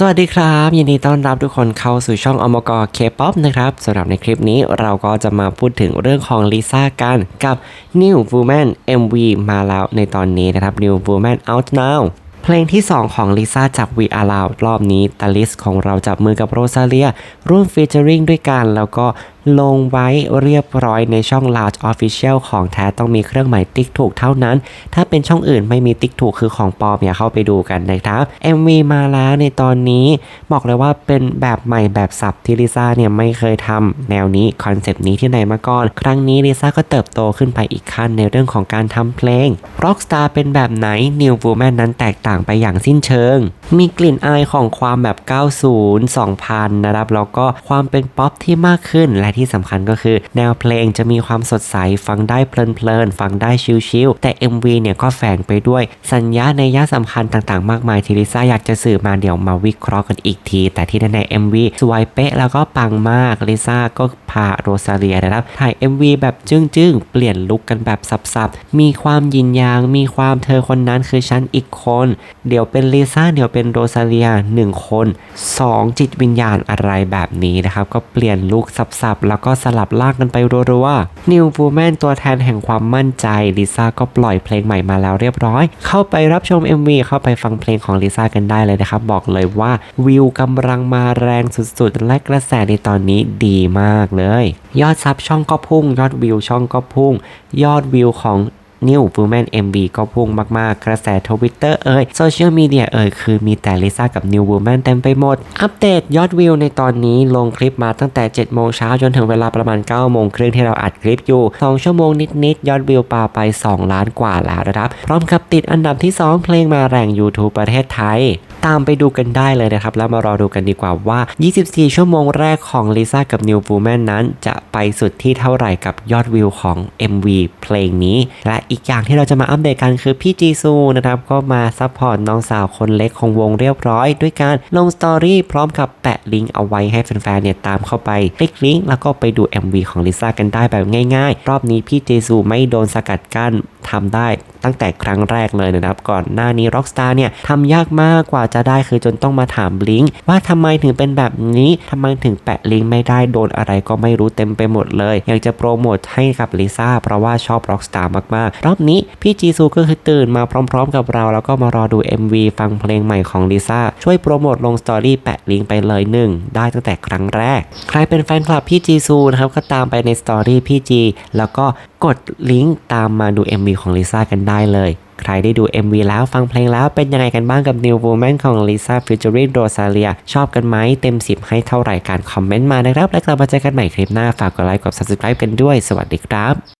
สวัสดีครับ ยินดีต้อนรับทุกคนเข้าสู่ช่องอมกเคป๊อปนะครับสำหรับในคลิปนี้เราก็จะมาพูดถึงเรื่องของลิซ่ากันกับ New Woman MV มาแล้วในตอนนี้นะครับ New Woman Out Now เพลงที่ 2 ของลิซ่าจาก We Are Loud รอบนี้ตาลิสของเราจับมือกับโรซาเลีย ร่วมฟีเจอริงด้วยกัน แล้วก็ ลงไว้เรียบร้อยในช่อง Loud Official ของแท้ต้องมีเครื่องหมายติ๊กถูกเท่านั้น ถ้าเป็นช่องอื่นไม่มีติ๊กถูกคือของปลอมอย่าเข้าไปดูกันนะครับ MV มาแล้วในตอนนี้ บอกเลยว่าเป็นแบบใหม่แบบสับที่ลิซ่าเนี่ยไม่เคยทำแนวนี้คอนเซปต์นี้ที่ไหนมาก่อน ครั้งนี้ลิซ่าก็เติบโตขึ้นไปอีกขั้นในเรื่องของการทำเพลง Rockstar เป็นแบบไหน New Woman นั้นแตกต่างไปอย่างสิ้นเชิง มีกลิ่นอายของความแบบ 90 2000 นะครับแล้วก็ความเป็นป๊อปที่มากขึ้นและที่สำคัญก็คือ แนวเพลงจะมีความสดใส ฟังได้เพลินๆ ฟังได้ชิลๆ แต่ MV เนี่ยก็แฝงไปด้วยสัญญาในยะสำคัญต่างๆ มากมายที่ลิซ่าอยากจะสื่อมาเดี๋ยวมาวิเคราะห์กันอีกที แต่ที่ใน MV สวยเป๊ะแล้วก็ปังมากลิซ่าก็พาโรซาเลียนะครับถ่าย MV แบบจึ้งๆ เปลี่ยนลุคกันแบบสับๆ มีความยินยาง มีความเธอคนนั้นคือฉันอีกคน เดี๋ยวเป็นลิซ่าเดี๋ยวเป็นโรซาเลียหนึ่งคน 2 จิตวิญญาณอะไรแบบนี้นะครับ ก็เปลี่ยนลุคสับๆแล้วก็สลับลากกันไปรัวๆ New Woman ตัวแทนแห่งความมั่นใจลิซ่าก็ปล่อยเพลงใหม่มาแล้วเรียบร้อย เข้าไปรับชม MV เข้าไปฟังเพลงของลิซ่ากันได้เลยนะครับ บอกเลยว่าวิวกำลังมาแรงสุดๆ และกระแสในตอนนี้ดีมากเลย ยอดซับช่องก็พุ่ง ยอดวิวช่องก็พุ่ง ยอดวิวของ New Woman MV ก็พุ่งมากๆ กระแสทวิตเตอร์เอ่ยโซเชียลมีเดียเอ่ยคือมีแต่ลิซ่ากับนิวบูแมนเต็มไปหมด อัปเดตยอดวิวในตอนนี้ลงคลิปมาตั้งแต่ 7 โมงเช้าจนถึงเวลาประมาณ 9 โมงครึ่งที่เราอัดคลิปอยู่ 2 ชั่วโมงนิดๆ ยอดวิวปาไป 2 ล้านกว่าแล้วนะครับ พร้อมกับติดอันดับที่ 2 เพลงมาแรง YouTube ประเทศไทยตามไปดูกันได้เลยนะครับ แล้วมารอดูกันดีกว่าว่า 24 ชั่วโมงแรกของลิซ่ากับ New Woman นั้น จะไปสุดที่เท่าไหร่กับยอดวิวของ MV เพลงนี้ และอีกอย่างที่เราจะมาอัปเดตกันคือพี่จีซูนะครับก็มาซัพพอร์ตน้องสาวคนเล็กของวงเรียบร้อย ด้วยการลงสตอรี่พร้อมกับแปะลิงก์เอาไว้ให้แฟนๆเนี่ยตามเข้าไป คลิกลิงก์แล้วก็ไปดู MV ของลิซ่ากันได้แบบง่ายๆ รอบนี้พี่จีซูไม่โดนสกัดกั้น ทำได้ตั้งแต่ครั้งแรกเลยนะครับ ก่อนหน้านี้ Rockstar เนี่ยทำยากมากกว่าจะได้คือจนต้องมาถามลิงก์ว่าทำไมถึงเป็นแบบนี้ทำไมถึงแปะลิงก์ไม่ได้โดนอะไรก็ไม่รู้เต็มไปหมดเลย อยากจะโปรโมทให้กับลิซ่าเพราะว่าชอบ Rockstar มากๆ รอบนี้พี่จีซูก็คือตื่นมาพร้อม ๆ กับเรา แล้วก็มารอดู MV ฟังเพลงใหม่ของลิซ่าช่วยโปรโมทลงสตอรี่แปะลิงก์ไปเลยหนึ่งได้ตั้งแต่ครั้งแรก ใครเป็นแฟนคลับพี่จีซูนะครับก็ตามไปในสตอรี่พี่จีแล้วก็กดลิงก์ตามมาดู MV ของลิซ่ากันได้เลย ใครได้ดู MV แล้วฟังเพลงแล้วเป็นยังไงกันบ้างกับ New Woman ของลิซ่าฟิวเจอริงโรซาเลียชอบกันไหมเต็ม 10 ให้เท่าไหร่การคอมเมนต์มานะครับ และกลับมาเจอกันใหม่คลิปหน้าฝากกดไลค์กด subscribe กันด้วย สวัสดีครับ